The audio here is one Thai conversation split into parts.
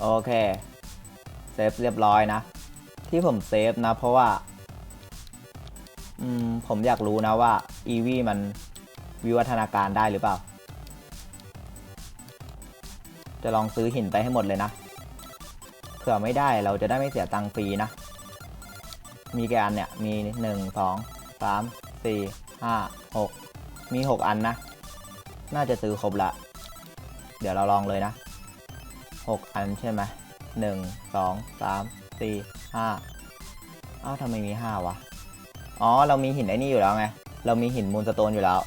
โอเค เซฟเรียบร้อยนะ ที่ผมเซฟนะเพราะว่า อืม ผมอยากรู้นะว่า e v มันวิวัฒนาการได้หรือเปล่า จะลองซื้อหินไปให้หมดเลยนะ เผื่อไม่ได้เราจะได้ไม่เสียตังค์ฟรีนะ มีกี่อันเนี่ย มีหนึ่งสองสามสี่ห้าหกมีหกอันนะ น่าจะซื้อครบละ เดี๋ยวเราลองเลยนะ หกอันใช่ไหมหนึ่งสองสามสี่ห้าอ้าวทำไมมีห้าวะ อ๋อ เรามีหินไอ้นี่อยู่แล้วไง เรามีหินมูลสโตนอยู่แล้ว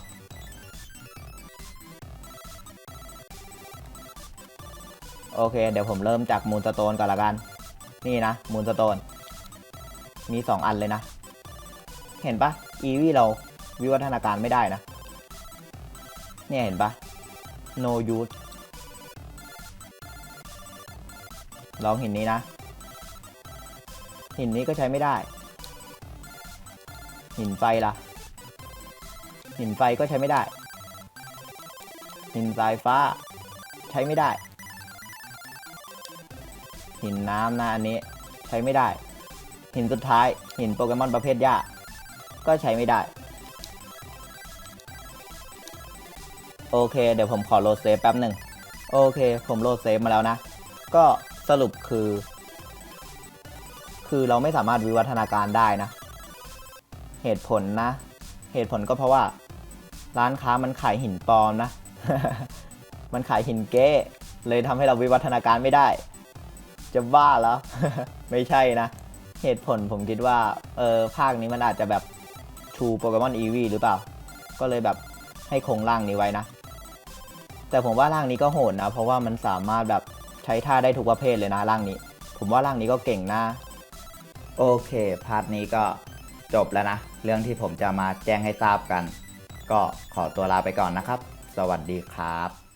โอเค เดี๋ยวผมเริ่มจากมูลสโตนก่อนละกัน นี่นะ มูลสโตน มีสองอันเลยนะ เห็นปะอีวีเราวิวัฒนาการไม่ได้นะ เนี่ยเห็นปะ no use ลองหินนี้นะ หินนี้ก็ใช้ไม่ได้ หินไฟล่ะ หินไฟก็ใช้ไม่ได้ หินสายฟ้า ใช้ไม่ได้ หินน้ำนะอันนี้ใช้ไม่ได้ หินสุดท้าย หินโปเกมอนประเภทหญ้าก็ใช้ไม่ได้โอเค เดี๋ยวผมขอโหลดเซฟแป๊บหนึ่ง โอเค ผมโหลดเซฟมาแล้วนะ ก็ สรุปคือ คือเราไม่สามารถวิวัฒนาการได้นะ เหตุผลนะ เหตุผลก็เพราะว่า ร้านค้ามันขายหินปลอมนะ มันขายหินเก้เลยทำให้เราวิวัฒนาการไม่ได้ จะบ้าแล้ว ไม่ใช่นะ เหตุผลผมคิดว่า เออภาคนี้มันอาจจะแบบชูโปเกมอนอีวีหรือเปล่า ก็เลยแบบให้คงร่างนี้ไว้นะ แต่ผมว่าร่างนี้ก็โหดนะ เพราะว่ามันสามารถแบบ ใช้ท่าได้ทุกประเภทเลยนะร่างนี้ ผมว่าร่างนี้ก็เก่งนะโอเค พาร์ทนี้ก็จบแล้วนะ เรื่องที่ผมจะมาแจ้งให้ทราบกัน ก็ขอตัวลาไปก่อนนะครับ สวัสดีครับ